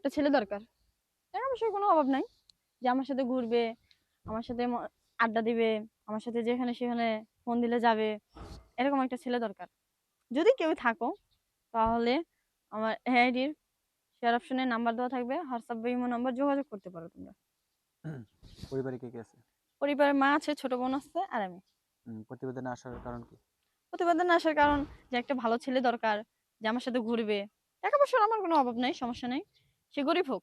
একটা ছেলে দরকার। টাকা পয়সার কোনো অভাব নাই। যে আমার সাথে ঘুরবে আমার সাথে আড্ডা দিবে আমার সাথে যেখানে সেখানে ফোন দিলে যাবে এরকম একটা ছেলে দরকার। যদি কেউ থাকো তাহলে আমার আইডির শেয়ার অপশনে নাম্বার দেওয়া থাকবে হোয়াটসঅ্যাপ বা ইমো নাম্বার যোগাযোগ করতে পারো তোমরা। পরিবারে কে কে আছে? পরিবারের মা আছে ছোট বোন আছে আর আমি। প্রতিবেদনে আসার কারণ কি? প্রতিবেদন আসার কারণ যে একটা ভালো ছেলে দরকার যে আমার সাথে ঘুরবে। টাকা পয়সার আমার কোনো অভাব নাই সমস্যা নেই। সে গরিব হোক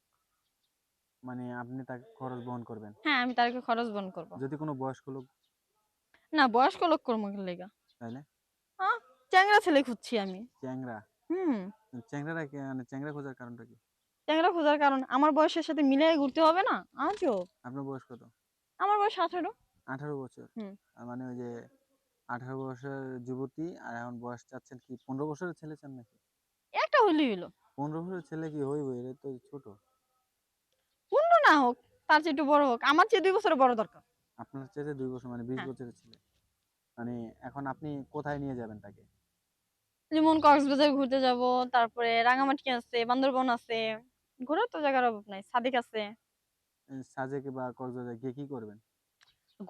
মানে আপনি তাকে খরচ বহন করবেন? হ্যাঁ আমি তাকে খরচ বহন করব। যদি কোনো বয়স্ক লোক না বয়স্ক লোক করব লেগা তাইলে? চ্যাংরা ছেলে খুঁজছি আমি। চ্যাংরা হুম। চ্যাংরারা কি মানে চ্যাংরা খোঁজার কারণটা কি? চ্যাংরা খোঁজার কারণ আমার বয়সের সাথে মিলিয়ে ঘুরতে হবে না? আজও? আপনার বয়স কত? আমার বয়স আঠারো। আঠারো বছর। হুম। মানে ওই যে আঠারো বছরের যুবতী আর এখন বয়স চাচ্ছেন কি পনেরো বছরের ছেলে চান নাকি? একটা হইলেই হলো পনেরো ছেলে কি হইব এটা তো ছোট। পূর্ণ না হোক তার চেয়ে একটু বড় হোক। আমার চেয়ে দুই বছরের বড় দরকার। আপনার চাইতে দুই বছর মানে বিশ হ্যাঁ। বছরের ছেলে। মানে এখন আপনি কোথায় নিয়ে যাবেন তাকে? যেমন কক্সবাজার ঘুরতে যাব তারপরে রাঙামাটি আছে বান্দরবন আছে। ঘোরার তো জায়গার অভাব নাই সাদিক আছে। সাজেকে বা কক্সবাজার গিয়ে কি করবেন?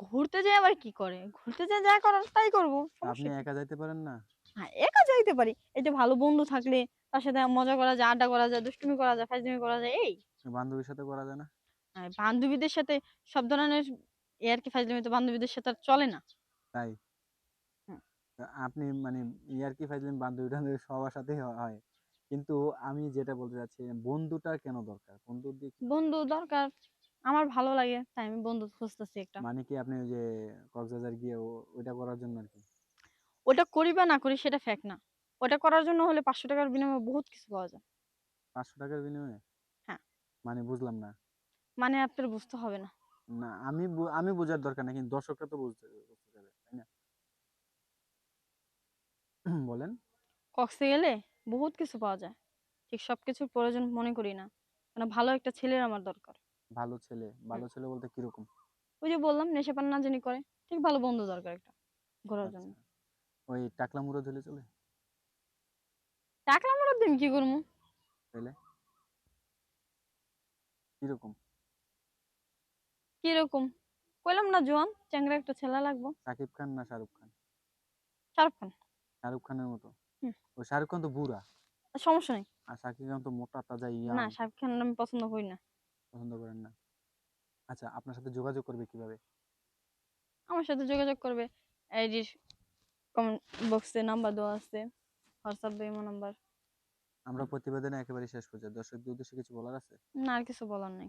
ঘুরতে যাই আবার কি করে? ঘুরতে যাই যা করার তাই করব আপনি একা যাইতে পারেন না? হ্যাঁ একা যাইতে পারি। এই যে ভালো বন্ধু থাকলে তার সাথে মজা করা যায় আড্ডা করা যায় দুষ্টুমি করা যায় ফাজলামি করা যায় এই। বান্ধবীর সাথে করা যায় না? বান্ধবীদের সাথে সব ধরনের এ আর কি ফাজলামি তো বান্ধবীদের সাথে আর চলে না। তাই? আপনি মানে ইয়ার কি ফাইজলেন বান্ধবী টান্ধবী সবার সাথেই হয়। কিন্তু আমি যেটা বলতে চাচ্ছি বন্ধুটা কেন দরকার? বন্ধু বন্ধু দরকার আমার ভালো লাগে তাই আমি বন্ধু খুঁজতেছি একটা। মানে কি আপনি ওই যে কক্সবাজার গিয়ে ওইটা করার জন্য আর কি? ওটা করি বা না করি সেটা ফ্যাক্ট না। ওটা করার জন্য হলে পাঁচশো টাকার বিনিময়ে বহুত কিছু পাওয়া যায়। পাঁচশো টাকার বিনিময়ে? হ্যাঁ। মানে বুঝলাম না। মানে আপনার বুঝতে হবে না। না আমি আমি বোঝার দরকার কিন্তু দর্শকরা তো বুঝতে বুঝতে যাবে তাই না? বলেন। কক্সে গেলে বহুত কিছু পাওয়া যায়। ঠিক সব কিছুর প্রয়োজন মনে করি না। মানে ভালো একটা ছেলের আমার দরকার। ভালো ছেলে ভালো ছেলে বলতে কীরকম? ওই যে বললাম নেশা পান না জানি করে ঠিক ভালো বন্ধু দরকার একটা ঘোরার জন্য। আচ্ছা। ওই টাকলা মুড়ো ধরে চলে? টাকলা মারার দিন কি করব? তাইলে? কীরকম? কীরকম? কইলাম না জোয়ান চ্যাংরা একটা ছেলে লাগবো। সাকিব খান না শাহরুখ খান? শাহরুখ খান। শাহরুখ খানের মতো। ওই শাহরুখ খান তো বুড়া। সমস্যা নেই। আর সাকিব খান তো মোটা তাজা না ইয়াং শাহরুখ খান আমি পছন্দ করি না। পছন্দ করেন না? আচ্ছা আপনার সাথে যোগাযোগ করবে কীভাবে? আমার সাথে যোগাযোগ করবে। এই যে কমেন্ট বক্সে নাম্বার দেওয়া আছে। হোয়াটসঅ্যাপ নাম্বার আমরা প্রতিবেদনে একেবারে শেষ পর্যায়ে দর্শকদের উদ্দেশ্যে কিছু বলার আছে? না আর কিছু বলার নেই।